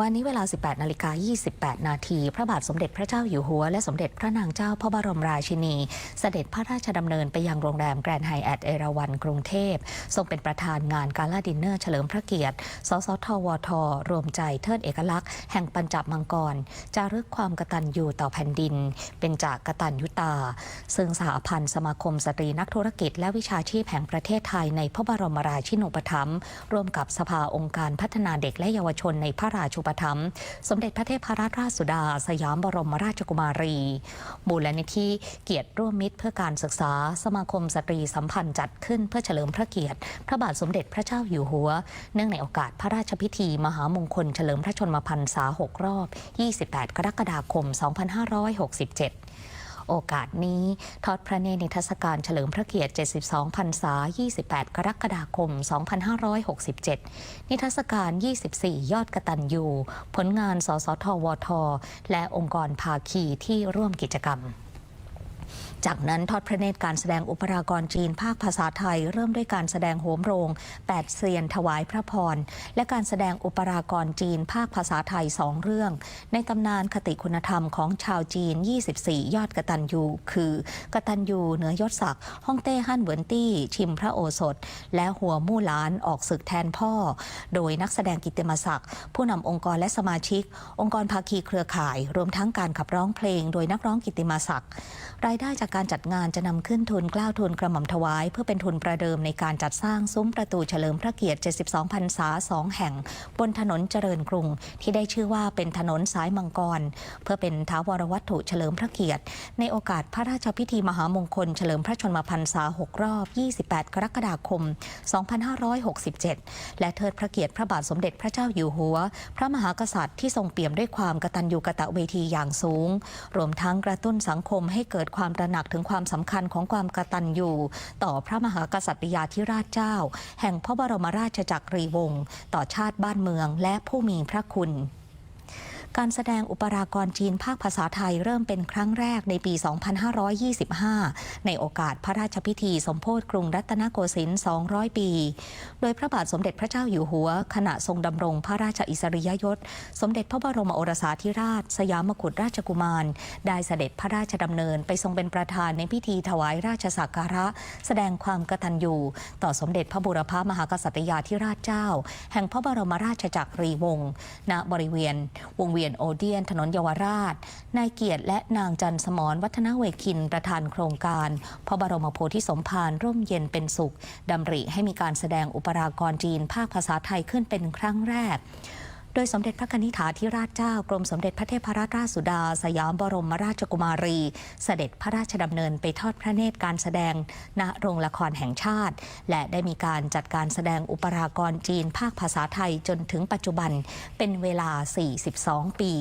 วันนี้เวลา 18นาฬิกา28 นาทีพระบาทสมเด็จพระเจ้าอยู่หัว และสมเด็จพระนางเจ้าพระบรมราชินี เสด็จพระราชดำเนินไปยังโรงแรมแกรนด์ไฮแอทเอราวันกรุงเทพ ทรงเป็นประธานงานการลาดินเนอร์เฉลิมพระเกียรติ สสทวท รวมใจเทิดเอกลักษณ์ แห่งปัญจมังกร จารึกความกตัญญูต่อแผ่นดิน เป็นจากกตัญยุตา ซึ่งสหพันธ์สมาคมสตรีนักธุรกิจ และวิชาชีพแห่งประเทศไทยในพระบรมราชินูปถัมภ์ร่วมกับสภาองค์การพัฒนาเด็กและเยาวชนในพระราชูปถัมภ์สมเด็จพระเทพรัตนราชสุดา สยามบรมราชกุมารี มูลนิธิเกียรติร่วมมิตรเพื่อการศึกษา สมาคมสตรีสัมพันธ์จัดขึ้นเพื่อเฉลิมพระเกียรติ พระบาทสมเด็จพระเจ้าอยู่หัว เนื่องในโอกาสพระราชพิธี มหามงคลเฉลิมพระชนมพรรษา 6 รอบ 28 กรกฎาคม 2567 โอกาสนี้ทอดพระเนตรนิทรรศการเฉลิมพระเกียรติ 72 พรรษา 28 กรกฎาคม 2567 นิทรรศการ 24 ยอดกตัญญูผลงาน สสทวท และองค์กรภาคีที่ร่วมกิจกรรม จากนั้นทอดพระเนตรการแสดงอุปรากรจีนภาคภาษาไทย เริ่มด้วยการแสดงโหมโรง 8เซียนถวายพระพร และการแสดงอุปรากรจีนภาคภาษาไทยสองเรื่อง ในตำนานคติคุณธรรมของชาวจีน 24 ยอดกตัญญูคือกตัญญูเหนือยศศักดิ์ฮ่องเต้ฮั่นเหวินตี้ ชิมพระโอสถ และหัวมู่หลานออกศึกแทนพ่อ โดยนักแสดงกิตติมศักดิ์ผู้นำองค์กรและสมาชิก องค์กรภาคีเครือข่าย รวมทั้งการขับร้องเพลง โดยนักร้องกิตติมศักดิ์รายได้จากการจัดงานจะนำขึ้นทุนกล้าวทุนกระหม่อมถวาย เพื่อเป็นทุนประเดิมในการจัดสร้างซุ้มประตูเฉลิมพระเกียรติ 72 พรรษา 2 แห่ง บนถนนเจริญกรุง ที่ได้ชื่อว่าเป็นถนนสายมังกร เพื่อเป็นท้าวรวัตถุเฉลิมพระเกียรติ ในโอกาสพระราชพิธีมหามงคลเฉลิมพระชนมพรรษา 6 รอบ 28 กรกฎาคม 2567 และเทิดพระเกียรติพระบาทสมเด็จพระเจ้าอยู่หัว พระมหากษัตริย์ที่ทรงเปี่ยมด้วยความกตัญญูกตเวทีอย่างสูง รวมทั้งกระตุ้นสังคมให้เกิดความตระหนักถึงความสำคัญของความกตัญญูต่อพระมหากษัตริยาธิราชเจ้า แห่งพระบรมราชจักรีวงศ์ต่อชาติบ้านเมืองและผู้มีพระคุณ การแสดงอุปรากรจีนภาคภาษาไทยเริ่มเป็นครั้งแรกในปี 2525 ในโอกาสพระราชพิธีสมโพธิกรุงรัตนโกสินทร์ 200 ปี โดยพระบาทสมเด็จพระเจ้าอยู่หัว ขณะทรงดำรงพระราชอิสริยยศ สมเด็จพระบรมโอรสาธิราช สยามกุฎราชกุมาร ได้เสด็จพระราชดำเนินไปทรงเป็นประธานในพิธีถวายราชสักการะ แสดงความกตัญญูต่อสมเด็จพระบุรพมหากษัตริยาธิราชเจ้า แห่งพระบรมราชจักรีวงศ์ณบริเวณวงเวียนียนโอเดียน ถนนเยาวราช นายเกียรติและนางจันสมรวัฒนเวคินประธานโครงการ พระบรมโพธิสมภารร่มเย็นเป็นสุขดำริให้มีการแสดงอุปรากรจีนภาคภาษาไทยขึ้นเป็นครั้งแรก โดยสมเด็จพระนิธิถาธิราชเจ้ากรมสมเด็จพระเทพรัตนราชสุดา สยามบรมราชกุมารี เสด็จพระราชดำเนินไปทอดพระเนตรการแสดงณโรงละครแห่งชาติ และได้มีการจัดการแสดงอุปรากรจีนภาคภาษาไทยจนถึงปัจจุบันเป็นเวลา 42 ปี